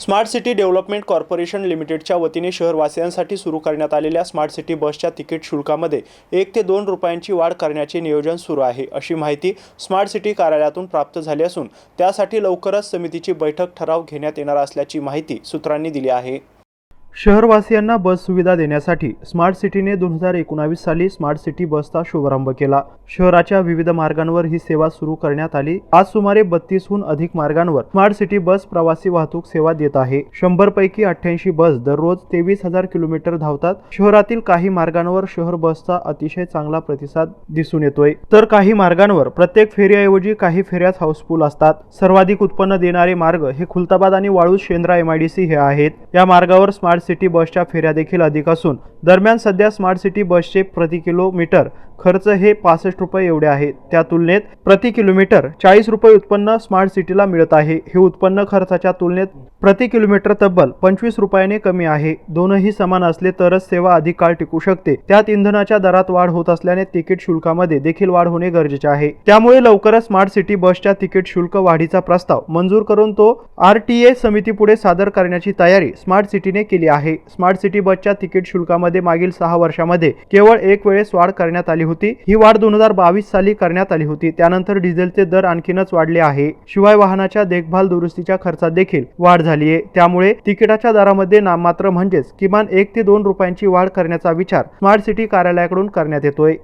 Smart city development corporation लिमिटेडच्या वतीने शहरवासियांसाठी सुरू करण्यात आलेल्या स्मार्ट सिटी बसच्या तिकीट शुल्कामध्ये एक ते दोन रुपयांची वाढ करण्याचे नियोजन सुरू आहे अशी माहिती स्मार्ट सिटी कार्यालयातून प्राप्त झाली असून त्यासाठी लवकरच समितीची बैठक ठराव घेण्यात येणार असल्याची माहिती सूत्रांनी दिली आहे. शहरवासियांना बस सुविधा देण्यासाठी स्मार्ट सिटीने दोन हजार एकोणावीस साली स्मार्ट सिटी बसचा शुभारंभ केला. शहराच्या विविध मार्गांवर ही सेवा सुरू करण्यात आली. आज सुमारे बत्तीसहून अधिक मार्गांवर स्मार्ट सिटी बस प्रवासी वाहतूक सेवा देत आहे. शंभर पैकी अठ्ठ्याऐंशी बस दररोज तेवीस हजार किलोमीटर धावतात. शहरातील काही मार्गांवर शहर बसचा अतिशय चांगला प्रतिसाद दिसून येतोय. तर काही मार्गांवर प्रत्येक फेरीऐवजी काही फेऱ्याच हाऊसफुल असतात. सर्वाधिक उत्पन्न देणारे मार्ग हे खुलताबाद आणि वाळूज शेंद्रा एमआयडीसी हे आहेत. या मार्गावर स्मार्ट सिटी बसच्या फेऱ्या देखील अधिक असून दरम्यान सध्या स्मार्ट सिटी बसचे प्रति किलोमीटर खर्च हे पासष्ट रुपये एवढे आहे. त्या तुलनेत प्रति किलोमीटर चाळीस रुपये उत्पन्न स्मार्ट सिटीला मिळत आहे. हे उत्पन्न खर्चाच्या तुलनेत प्रति किलोमीटर तब्बल पंचवीस रुपयाने कमी आहे. दोनही समान असले तरच सेवा अधिक काळ टिकू शकते. त्यात इंधनाच्या दरात वाढ होत असल्याने तिकीट शुल्कामध्ये देखील वाढ होणे गरजेचे आहे. त्यामुळे लवकरच स्मार्ट सिटी बसच्या तिकीट शुल्क वाढीचा प्रस्ताव मंजूर करून तो आर टी ए समितीपुढे सादर करण्याची तयारी स्मार्ट सिटीने केली आहे. स्मार्ट सिटी बसच्या तिकीट शुल्कामध्ये मागील सहा वर्षामध्ये केवळ एक वेळेस वाढ करण्यात आली होती. ही वाढ दोन हजार बावीस साली करण्यात आली होती. त्यानंतर डिझेलचे दर आणखीनच वाढले आहे. शिवाय वाहनाच्या देखभाल दुरुस्तीच्या खर्चात देखील वाढ झाली आहे त्यामुळे तिकिटाच्या दरामध्ये नाममात्र म्हणजेच किमान एक ते दोन रुपयांची वाढ करण्याचा विचार स्मार्ट सिटी कार्यालयाकडून करण्यात येतोय.